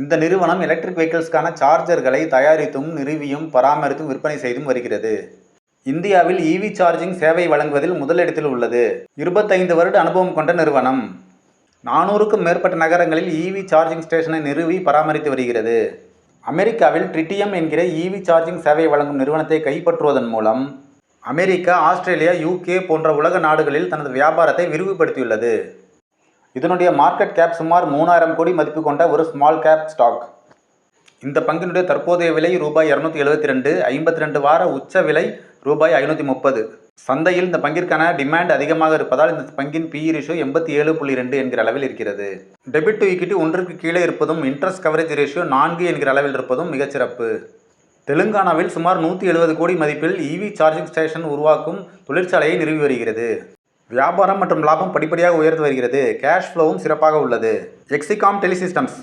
இந்த நிறுவனம் எலக்ட்ரிக் வெஹிக்கிள்ஸ்க்கான சார்ஜர்களை தயாரித்தும் நிறுவியும் பராமரித்தும் விற்பனை செய்தும் வருகிறது. இந்தியாவில் இவி சார்ஜிங் சேவை வழங்குவதில் முதலிடத்தில் உள்ளது. இருபத்தைந்து வருட அனுபவம் கொண்ட நிறுவனம். நானூறுக்கும் மேற்பட்ட நகரங்களில் இவி சார்ஜிங் ஸ்டேஷனை நிறுவி பராமரித்து வருகிறது. அமெரிக்காவில் ட்ரிட்டியம் என்கிற இவி சார்ஜிங் சேவை வழங்கும் நிறுவனத்தை கைப்பற்றுவதன் மூலம் அமெரிக்கா ஆஸ்திரேலியா யூகே போன்ற உலக நாடுகளில் தனது வியாபாரத்தை விரிவுபடுத்தியுள்ளது. இதனுடைய மார்க்கெட் கேப் சுமார் மூணாயிரம் கோடி மதிப்பு கொண்ட ஒரு ஸ்மால் கேப் ஸ்டாக் இந்த பங்கினுடைய தற்போதைய விலை ரூபாய் இரநூத்தி எழுபத்தி ரெண்டு ஐம்பத்தி ரெண்டு வார உச்ச விலை ரூபாய் ஐநூற்றி முப்பது. சந்தையில் இந்த பங்கிற்கான டிமாண்ட் அதிகமாக இருப்பதால் இந்த பங்கின் பி ரேஷியோ எண்பத்தி ஏழு புள்ளி ரெண்டு என்கிற அளவில் இருக்கிறது. டெபிட் டு ஈக்விட்டி ஒன்றுக்கு கீழே இருப்பதும் இன்ட்ரெஸ்ட் கவரேஜ் ரேஷியோ நான்கு என்கிற அளவில் இருப்பதும் மிகச்சிறப்பு தெலுங்கானாவில் சுமார் நூற்றி எழுபது கோடி மதிப்பில் இவி சார்ஜிங் ஸ்டேஷன் உருவாக்கும் தொழிற்சாலையை நிறுவி வருகிறது. வியாபாரம் மற்றும் லாபம் படிப்படியாக உயர்ந்து வருகிறது. கேஷ் ஃப்ளோவும் சிறப்பாக உள்ளது. எக்ஸிகாம் டெலிசிஸ்டம்ஸ்